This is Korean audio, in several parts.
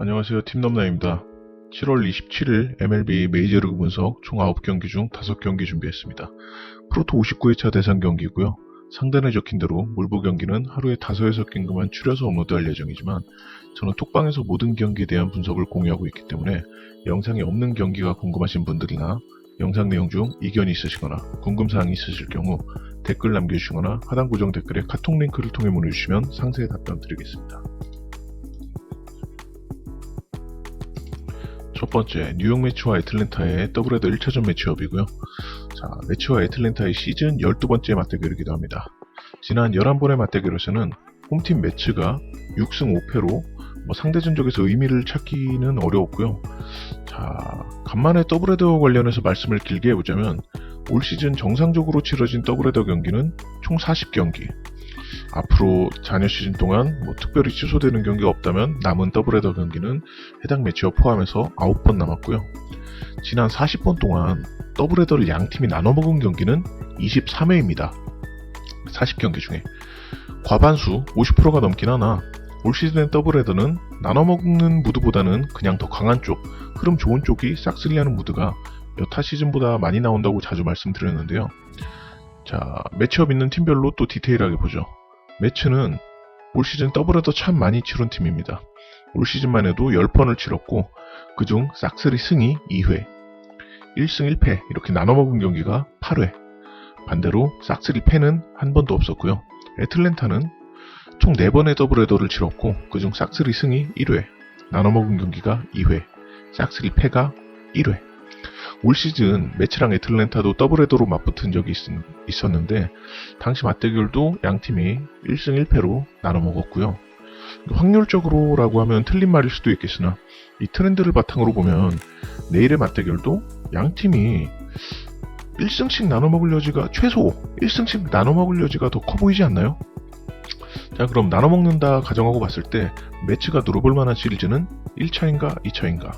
안녕하세요. 팀넘나입니다. 7월 27일 MLB 메이저리그 분석 총 9경기 중 5경기 준비했습니다. 프로토 59회차 대상 경기고요. 상단에 적힌 대로 몰부 경기는 하루에 5에서 경기만 추려서 업로드할 예정이지만 저는 톡방에서 모든 경기에 대한 분석을 공유하고 있기 때문에 영상이 없는 경기가 궁금하신 분들이나 영상 내용 중 이견이 있으시거나 궁금사항이 있으실 경우 댓글 남겨주시거나 하단 고정 댓글에 카톡 링크를 통해 문의 주시면 상세히 답변 드리겠습니다. 첫 번째, 뉴욕 매치와 애틀랜타의 더블헤더 1차전 매치업이고요. 자, 매치와 애틀랜타의 시즌 12번째 맞대결이기도 합니다. 지난 11번의 맞대결에서는 홈팀 매치가 6승 5패로 뭐 상대 전적에서 의미를 찾기는 어려웠고요. 자, 간만에 더블헤더 관련해서 말씀을 길게 해보자면 올 시즌 정상적으로 치러진 더블헤더 경기는 총 40경기. 앞으로 잔여 시즌 동안 뭐 특별히 취소되는 경기가 없다면 남은 더블헤더 경기는 해당 매치업 포함해서 9번 남았고요. 지난 40번 동안 더블헤더를 양 팀이 나눠 먹은 경기는 23회입니다. 40경기 중에 과반수 50%가 넘긴 하나 올 시즌의 더블헤더는 나눠 먹는 무드보다는 그냥 더 강한 쪽, 흐름 좋은 쪽이 싹쓸이하는 무드가 여타 시즌보다 많이 나온다고 자주 말씀드렸는데요. 자, 매치업 있는 팀별로 또 디테일하게 보죠. 매치는 올 시즌 더블헤더 참 많이 치른 팀입니다. 올 시즌만 해도 10번을 치렀고 그중 싹쓸이 승이 2회, 1승 1패 이렇게 나눠 먹은 경기가 8회. 반대로 싹쓸이 패는 한 번도 없었고요. 애틀랜타는 총 4번의 더블헤더를 치렀고 그중 싹쓸이 승이 1회, 나눠 먹은 경기가 2회, 싹쓸이 패가 1회. 올 시즌 매치랑 애틀랜타도 더블헤더로 맞붙은 적이 있, 었는데 당시 맞대결도 양 팀이 1승 1패로 나눠 먹었고요. 확률적으로라고 하면 틀린 말일 수도 있겠으나 이 트렌드를 바탕으로 보면 내일의 맞대결도 양 팀이 1승씩 나눠 먹을 여지가 최소 1승씩 나눠 먹을 여지가 더 커 보이지 않나요? 자 그럼 나눠 먹는다 가정하고 봤을 때 매치가 누려볼 만한 시리즈는 1차인가 2차인가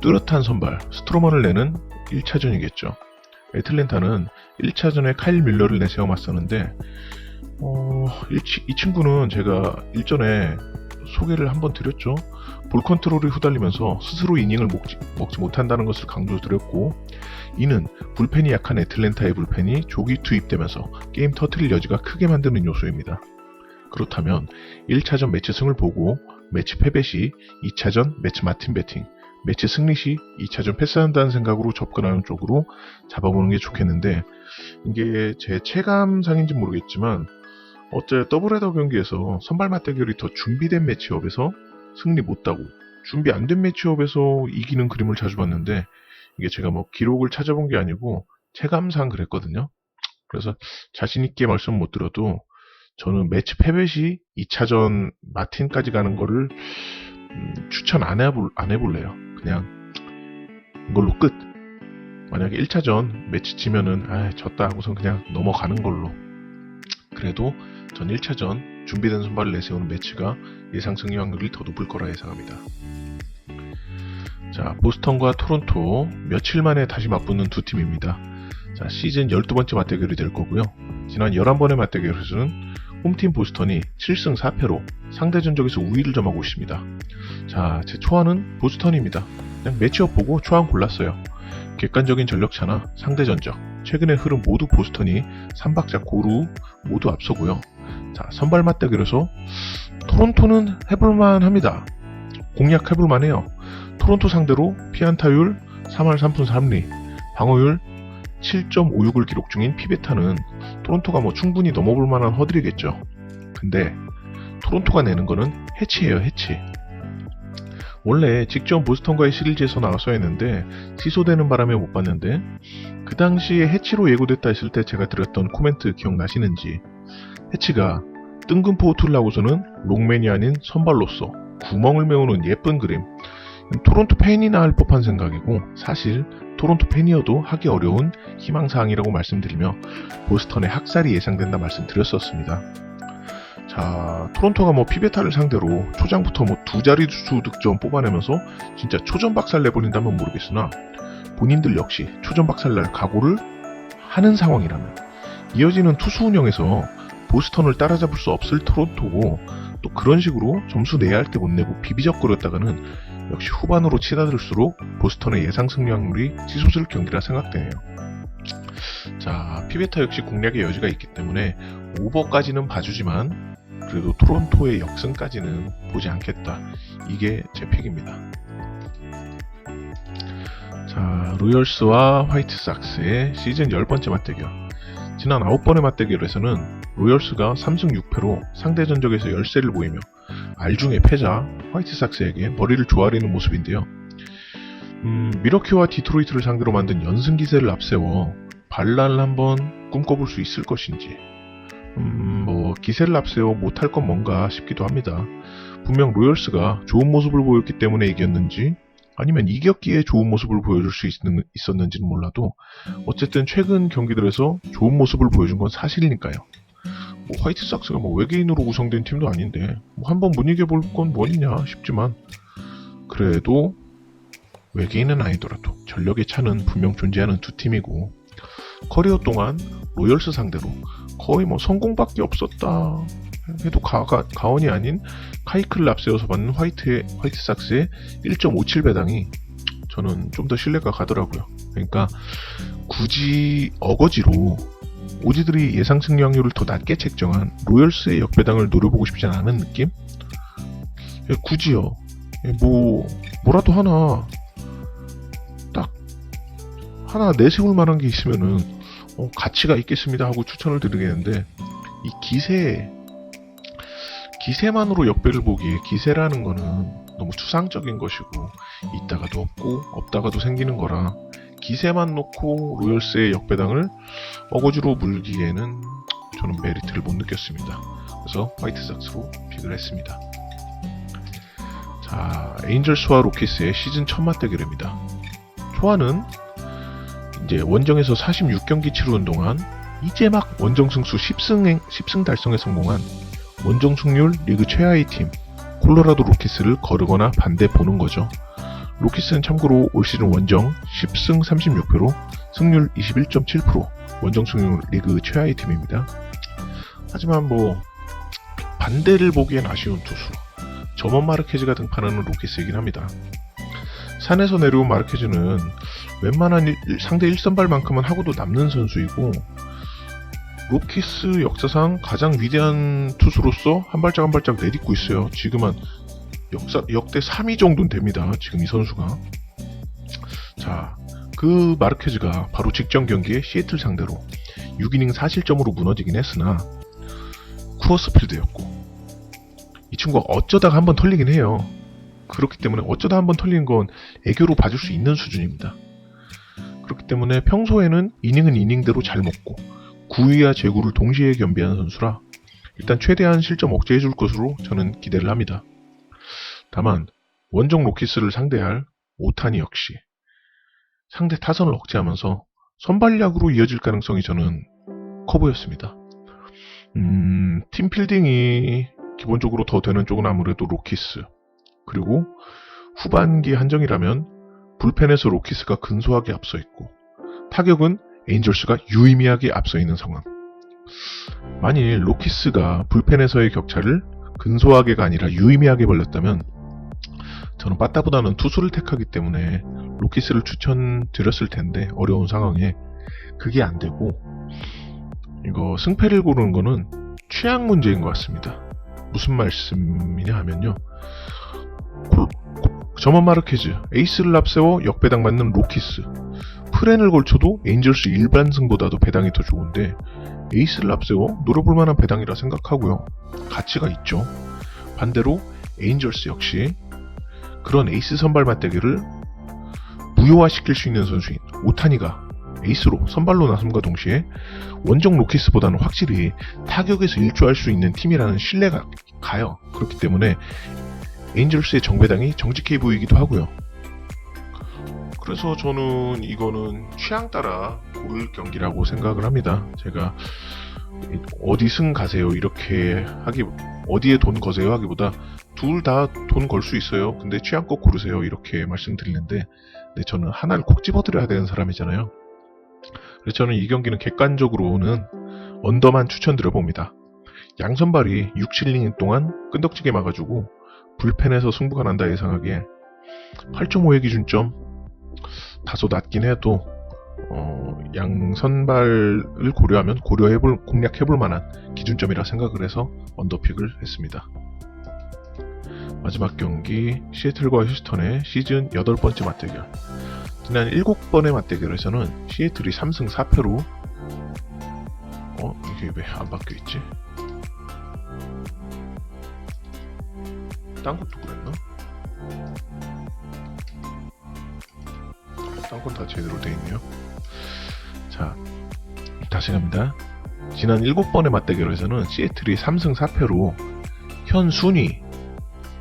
뚜렷한 선발 스트로먼을 내는 1차전이겠죠. 애틀랜타는 1차전에 카일 밀러를 내세워 맞섰는데 어, 이, 치- 이 친구는 제가 일전에 소개를 한번 드렸죠. 볼 컨트롤이 후달리면서 스스로 이닝을 먹지, 먹지 못한다는 것을 강조드렸고 이는 불펜이 약한 애틀랜타의 불펜이 조기 투입되면서 게임 터트릴 여지가 크게 만드는 요소입니다. 그렇다면 1차전 매치 승을 보고 매치 패배 시 2차전 매치 마틴 배팅, 매치 승리 시 2차전 패스한다는 생각으로 접근하는 쪽으로 잡아보는 게 좋겠는데 이게 제 체감상인지 모르겠지만 어째 더블헤더 경기에서 선발 맞대결이 더 준비된 매치업에서 승리 못 따고 준비 안 된 매치업에서 이기는 그림을 자주 봤는데 이게 제가 뭐 기록을 찾아본 게 아니고 체감상 그랬거든요. 그래서 자신 있게 말씀 못 드려도 저는 매치 패배 시 2차전 마틴까지 가는 거를 음, 추천 안, 해볼, 안 해볼래요. 그냥 이걸로 끝. 만약에 1차전 매치 치면은 아 졌다 하고선 그냥 넘어가는 걸로. 그래도 전 1차전 준비된 선발을 내세우는 매치가 예상 승리 확률이 더 높을 거라 예상합니다. 자, 보스턴과 토론토 며칠 만에 다시 맞붙는 두 팀입니다. 자, 시즌 12번째 맞대결이 될 거고요. 지난 11번의 맞대결에서는 홈팀 보스턴이 7승 4패로 상대 전적에서 우위를 점하고 있습니다. 자, 제 초안은 보스턴입니다. 그냥 매치업 보고 초안 골랐어요. 객관적인 전력차나 상대 전적, 최근의 흐름 모두 보스턴이 3박자 고루 모두 앞서고요. 자, 선발 맞대결에서 토론토는 해볼만 합니다. 공략 해볼만 해요. 토론토 상대로 피안타율 3할 3푼 3리, 방어율 7.56을 기록 중인 피베타는 토론토가 뭐 충분히 넘어볼 만한 허들이겠죠. 근데 토론토가 내는 거는 해치예요, 해치. 원래 직전 보스턴과의 시리즈에서 나왔어야 했는데 취소되는 바람에 못 봤는데 그 당시에 해치로 예고됐다 했을 때 제가 드렸던 코멘트 기억나시는지 해치가 뜬금포 호투를 하고서는 롱맨이 아닌 선발로서 구멍을 메우는 예쁜 그림 토론토 팬이나 할 법한 생각이고 사실 토론토 팬이어도 하기 어려운 희망사항이라고 말씀드리며 보스턴의 학살이 예상된다 말씀드렸었습니다. 자, 토론토가 뭐 피베타를 상대로 초장부터 뭐 두 자릿수 득점 뽑아내면서 진짜 초전 박살 내버린다면 모르겠으나 본인들 역시 초전 박살 날 각오를 하는 상황이라면 이어지는 투수 운영에서 보스턴을 따라잡을 수 없을 토론토고 또 그런 식으로 점수 내야 할 때 못 내고 비비적거렸다가는 역시 후반으로 치닫을수록 보스턴의 예상 승리 확률이 치솟을 경기라 생각되네요. 자, 피베타 역시 공략의 여지가 있기 때문에 오버까지는 봐주지만 그래도 토론토의 역승까지는 보지 않겠다. 이게 제 픽입니다. 자, 로열스와 화이트삭스의 시즌 10번째 맞대결. 지난 9번의 맞대결에서는 로열스가 3승 6패로 상대 전적에서 열세를 보이며 알중의 패자 화이트삭스에게 머리를 조아리는 모습인데요. 음, 미러키와 디트로이트를 상대로 만든 연승 기세를 앞세워 반란을 한번 꿈꿔볼 수 있을 것인지 음, 뭐 기세를 앞세워 못할 건 뭔가 싶기도 합니다. 분명 로열스가 좋은 모습을 보였기 때문에 이겼는지 아니면 이겼기에 좋은 모습을 보여줄 수 있는, 있었는지는 몰라도 어쨌든 최근 경기들에서 좋은 모습을 보여준 건 사실이니까요. 뭐 화이트삭스가 뭐 외계인으로 구성된 팀도 아닌데 뭐 한번 못 이겨볼 건 뭐냐 싶지만 그래도 외계인은 아니더라도 전력의 차는 분명 존재하는 두 팀이고 커리어 동안 로열스 상대로 거의 뭐 성공밖에 없었다 해도 가, 가, 가언이 아닌 카이클을 앞세워서 받는 화이트의, 화이트삭스의 1.57 배당이 저는 좀 더 신뢰가 가더라고요. 그러니까 굳이 어거지로 오지들이 예상 승리 확률을 더 낮게 책정한 로열스의 역배당을 노려보고 싶지 않은 느낌? 예, 굳이요. 예, 뭐 뭐라도 하나 딱 하나 내세울 만한 게 있으면은 어, 가치가 있겠습니다 하고 추천을 드리겠는데 이 기세 기세만으로 역배를 보기에 기세라는 거는 너무 추상적인 것이고 있다가도 없고 없다가도 생기는 거라 기세만 놓고 로열스의 역배당을 어거지로 물기에는 저는 메리트를 못 느꼈습니다. 그래서 화이트삭스로 픽을 했습니다. 자, 에인절스와 로키스의 시즌 첫 맞대결입니다. 초안은 이제 원정에서 46경기 치르는 동안 이제 막 원정 승수 10승, 10승 달성에 성공한 원정 승률 리그 최하위 팀 콜로라도 로키스를 거르거나 반대 보는 거죠. 로키스는 참고로 올 시즌 원정 10승 36패로 승률 21.7% 원정 승률 리그 최하위 팀입니다. 하지만 뭐 반대를 보기엔 아쉬운 투수 저먼 마르케즈가 등판하는 로키스이긴 합니다. 산에서 내려온 마르케즈는 웬만한 일- 상대 1선발만큼은 하고도 남는 선수이고 로키스 역사상 가장 위대한 투수로서 한 발짝 한 발짝 내딛고 있어요. 지금 한 역사 역대 3위 정도는 됩니다. 지금 이 선수가. 자, 그 마르케즈가 바로 직전 경기에 시애틀 상대로 6이닝 4실점으로 무너지긴 했으나 쿠어스필드였고 이 친구가 어쩌다가 한번 털리긴 해요. 그렇기 때문에 어쩌다 한번 털리는 건 애교로 봐줄 수 있는 수준입니다. 그렇기 때문에 평소에는 이닝은 이닝대로 잘 먹고 구위와 제구를 동시에 겸비하는 선수라 일단 최대한 실점 억제해줄 것으로 저는 기대를 합니다. 다만 원정 로키스를 상대할 오타니 역시 상대 타선을 억제하면서 선발약으로 이어질 가능성이 저는 커 보였습니다. 음, 팀 필딩이 기본적으로 더 되는 쪽은 아무래도 로키스 그리고 후반기 한정이라면 불펜에서 로키스가 근소하게 앞서 있고 타격은 에인절스가 유의미하게 앞서 있는 상황. 만일 로키스가 불펜에서의 격차를 근소하게가 아니라 유의미하게 벌렸다면 저는 빠따보다는 투수를 택하기 때문에 로키스를 추천드렸을 텐데 어려운 상황에 그게 안 되고 이거 승패를 고르는 거는 취향 문제인 것 같습니다. 무슨 말씀이냐 하면요. 저먼 마르케즈 에이스를 앞세워 역배당 맞는 로키스 프렌을 걸쳐도 에인절스 일반승보다도 배당이 더 좋은데 에이스를 앞세워 노려볼 만한 배당이라 생각하고요. 가치가 있죠. 반대로 에인절스 역시 그런 에이스 선발 맞대결을 무효화시킬 수 있는 선수인 오타니가 에이스로 선발로 나섬과 동시에 원정 로키스보다는 확실히 타격에서 일조할 수 있는 팀이라는 신뢰가 가요. 그렇기 때문에 에인절스의 정배당이 정직해 보이기도 하고요. 그래서 저는 이거는 취향 따라 고를 경기라고 생각을 합니다. 제가 어디 승 가세요 이렇게 하기 어디에 돈 거세요 하기보다 둘 다 돈 걸 수 있어요. 근데 취향껏 고르세요 이렇게 말씀드리는데 네, 저는 하나를 콕 집어드려야 되는 사람이잖아요. 그래서 저는 이 경기는 객관적으로는 언더만 추천드려 봅니다. 양선발이 6, 7이닝 동안 끈덕지게 막아주고 불펜에서 승부가 난다 예상하기에 8.5의 기준점 다소 낮긴 해도 어, 양선발을 고려하면 고려해볼 공략해볼 만한 기준점이라 생각을 해서 언더픽을 했습니다. 마지막 경기 시애틀과 휴스턴의 시즌 8번째 맞대결 지난 7번의 맞대결에서는 시애틀이 3승 4패로 어? 이게 왜 안 바뀌어있지? 딴 것도 그랬나? 딴 건 다 제대로 돼 있네요. 자, 다시 갑니다. 지난 7번의 맞대결에서는 시애틀이 3승 4패로 현 순위,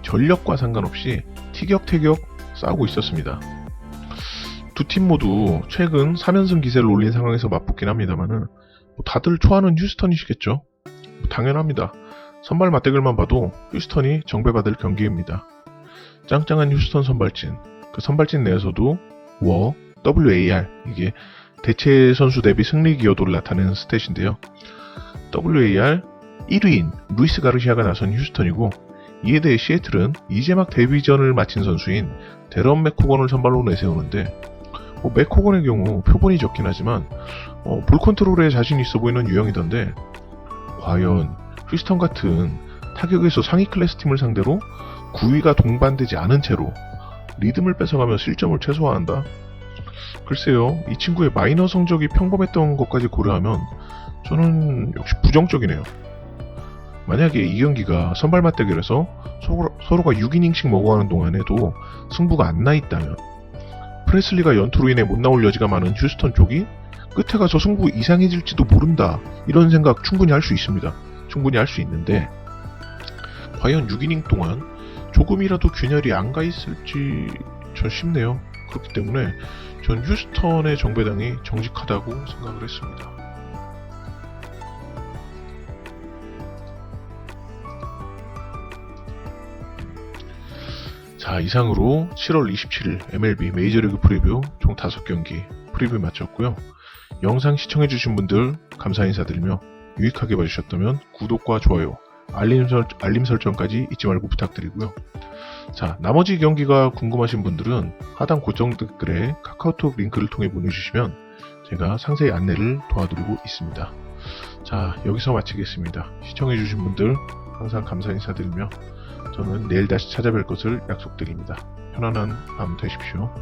전력과 상관없이 티격태격 싸우고 있었습니다. 두 팀 모두 최근 3연승 기세를 올린 상황에서 맞붙긴 합니다만은 뭐 다들 좋아하는 휴스턴이시겠죠? 뭐 당연합니다. 선발 맞대결만 봐도 휴스턴이 정배받을 경기입니다. 짱짱한 휴스턴 선발진, 그 선발진 내에서도 워, WAR 이게 대체 선수 대비 승리 기여도를 나타내는 스탯인데요. WAR 1위인 루이스 가르시아가 나선 휴스턴이고 이에 대해 시애틀은 이제 막 데뷔전을 마친 선수인 데런 맥코건을 선발로 내세우는데 뭐 맥코건의 경우 표본이 적긴 하지만 어, 볼 컨트롤에 자신 있어 보이는 유형이던데 과연 휴스턴 같은 타격에서 상위 클래스 팀을 상대로 9위가 동반되지 않은 채로 리듬을 뺏어가며 실점을 최소화한다? 글쎄요, 이 친구의 마이너 성적이 평범했던 것까지 고려하면 저는 역시 부정적이네요. 만약에 이 경기가 선발 맞대결에서 서로, 서로 가 6이닝씩 먹어가는 동안에도 승부가 안 나 있다면 프레슬리가 연투로 인해 못 나올 여지가 많은 휴스턴 쪽이 끝에 가서 승부 이상해질지도 모른다 이런 생각 충분히 할 수 있습니다. 충분히 할 수 있는데 과연 6이닝 동안 조금이라도 균열이 안 가 있을지 전 싶네요. 그렇기 때문에 전 휴스턴의 정배당이 정직하다고 생각을 했습니다. 자, 이상으로 7월 27일 MLB 메이저리그 프리뷰 총 5경기 프리뷰 마쳤고요. 영상 시청해주신 분들 감사 인사드리며 유익하게 봐주셨다면 구독과 좋아요, 알림, 설, 알림 설정까지 잊지 말고 부탁드리고요. 자, 나머지 경기가 궁금하신 분들은 하단 고정 댓글에 카카오톡 링크를 통해 보내주시면 제가 상세히 안내를 도와드리고 있습니다. 자, 여기서 마치겠습니다. 시청해주신 분들 항상 감사 인사드리며 저는 내일 다시 찾아뵐 것을 약속드립니다. 편안한 밤 되십시오.